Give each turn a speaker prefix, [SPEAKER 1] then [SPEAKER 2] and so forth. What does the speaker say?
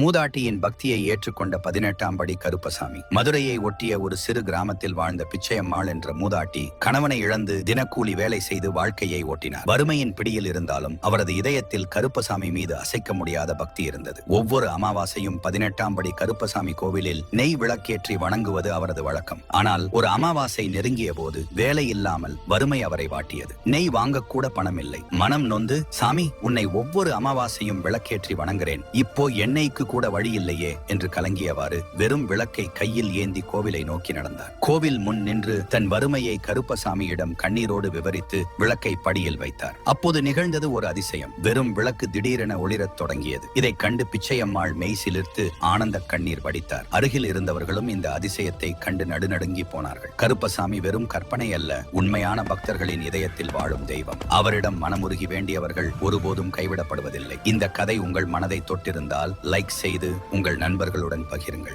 [SPEAKER 1] மூதாட்டியின் பக்தியை ஏற்றுக்கொண்ட பதினெட்டாம் படி கருப்பசாமி. மதுரையை ஒட்டிய ஒரு சிறு கிராமத்தில் வாழ்ந்த பிச்சையம்மாள் என்ற மூதாட்டி கணவனை இழந்து தினக்கூலி வேலை செய்து வாழ்க்கையை ஓட்டினார். வறுமையின் பிடியில் இருந்தாலும் அவரது இதயத்தில் கருப்பசாமி மீது அசைக்க முடியாத பக்தி இருந்தது. ஒவ்வொரு அமாவாசையும் பதினெட்டாம் படி கருப்பசாமி கோவிலில் நெய் விளக்கேற்றி வணங்குவது அவரது வழக்கம். ஆனால் ஒரு அமாவாசை நெருங்கிய போது வேலை இல்லாமல் வறுமை அவரை வாட்டியது. நெய் வாங்கக்கூட பணம் இல்லை மனம் நொந்து சாமி உன்னை ஒவ்வொரு அமாவாசையும் விளக்கேற்றி வணங்குறேன். இப்போ எண்ணெய்க்கு கூட வழி இல்லையே என்று கலங்கியவாறு வெறும் விளக்கை கையில் ஏந்தி கோவிலை நோக்கி நடந்தார். கோவில் முன் நின்று தன் வறுமையை கருப்பசாமியிடம் கண்ணீரோடு விவரித்து விளக்கை படியில் வைத்தார். அப்போது நிகழ்ந்தது ஒரு அதிசயம். வெறும் விளக்கு திடீரென ஒளிரத் தொடங்கியது. இதைக் கண்டு பிச்சையம்மாள் மெய் சிலிர்த்து ஆனந்த கண்ணீர் வடித்தார். அருகில் இருந்தவர்களும் இந்த அதிசயத்தை கண்டு நடுநடுங்கி போனார்கள். கருப்பசாமி வெறும் கற்பனை அல்ல உண்மையான பக்தர்களின் இதயத்தில் வாழும் தெய்வம். அவரிடம் மனமுருகி வேண்டியவர்கள் ஒருபோதும் கைவிடப்படுவதில்லை. இந்த கதை உங்கள் மனதை தொட்டிருந்தால் லைக் லைக் செய்து உங்கள் நண்பர்களுடன் பகிருங்கள்.